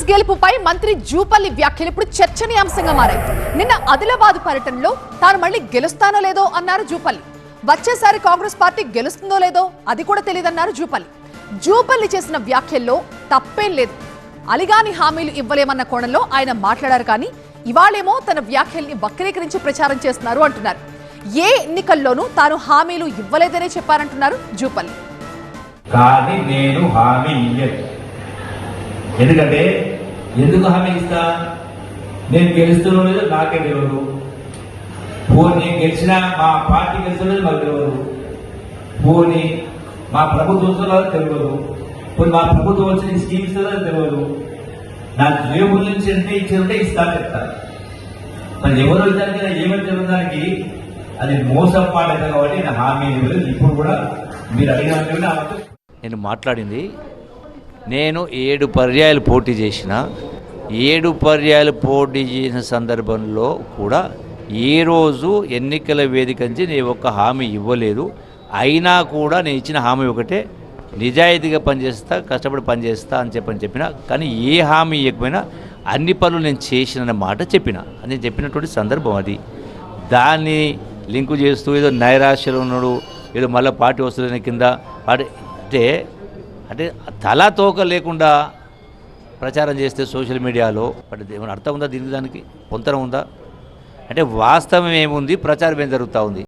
కాంగ్రెస్ గెలుపుపై మంత్రి జూపల్లి వ్యాఖ్యలు ఇప్పుడు చర్చనీయాంశంగా మారాయి. నిన్న ఆదిలాబాద్ పర్యటనలో తాను మళ్ళీ గెలుస్తానో లేదో అన్నారు జూపల్లి. వచ్చేసారి కాంగ్రెస్ పార్టీ గెలుస్తుందో లేదో అది కూడా తెలియదన్నారు జూపల్లి. జూపల్లి చేసిన వ్యాఖ్యల్లో తప్పేం లేదు. అలిగాని హామీలు ఇవ్వలేమన్న కోణంలో ఆయన మాట్లాడారు కానీ ఇవాళేమో తన వ్యాఖ్యల్ని వక్రీకరించి ప్రచారం చేస్తున్నారు అంటున్నారు. ఏ ఎన్నికల్లోనూ తాను హామీలు ఇవ్వలేదనే చెప్పారంటున్నారు జూపల్లి. కానీ నేను హామీ ఇయ్యను ఎందుకంటే ఎందుకు హామీ ఇస్తా? నేను గెలుస్తున్నా లేదో నాకే తెలియదు పోనీ గెలిచిన మా పార్టీ గెలుస్తున్నది మాకు తెలియదు పోనీ మా ప్రభుత్వం వస్తుందో తెలియదు పోనీ మా ప్రభుత్వం వచ్చిన స్కీమ్స్ తెలియదు నా జేబుల నుంచి ఎంత ఇచ్చారంటే ఇస్తా చెప్తాను మరి ఎవరు వచ్చారు ఏమని చెప్పడానికి అది మోసం మాట కాబట్టి నా హామీ ఇప్పుడు కూడా మీరు అడిగినట్టు నేను మాట్లాడింది నేను ఏడు పర్యాయాలు పోటీ చేసిన ఏడు పర్యాయాలు పోటీ చేసిన సందర్భంలో కూడా ఏ రోజు ఎన్నికల వేదిక నుంచి నేను ఒక్క హామీ ఇవ్వలేదు. అయినా కూడా నేను ఇచ్చిన హామీ ఒకటే నిజాయితీగా పనిచేస్తా కష్టపడి పనిచేస్తా అని చెప్పని చెప్పిన కానీ ఏ హామీ ఇవ్వకపోయినా అన్ని పనులు నేను చేసిన మాట చెప్పిన. నేను చెప్పినటువంటి సందర్భం అది. దాన్ని లింకు చేస్తూ ఏదో నైరాశ్యలో ఉన్నాడు ఏదో మళ్ళీ పార్టీ వస్తుందని కింద పార్టీ అంటే అంటే తల తోక లేకుండా ప్రచారం చేస్తే సోషల్ మీడియాలో అంటే ఏమైనా అర్థం ఉందా దీనికి దానికి? పొంతన ఉందా? అంటే వాస్తవం ఏముంది? ప్రచారం ఏం జరుగుతూ ఉంది?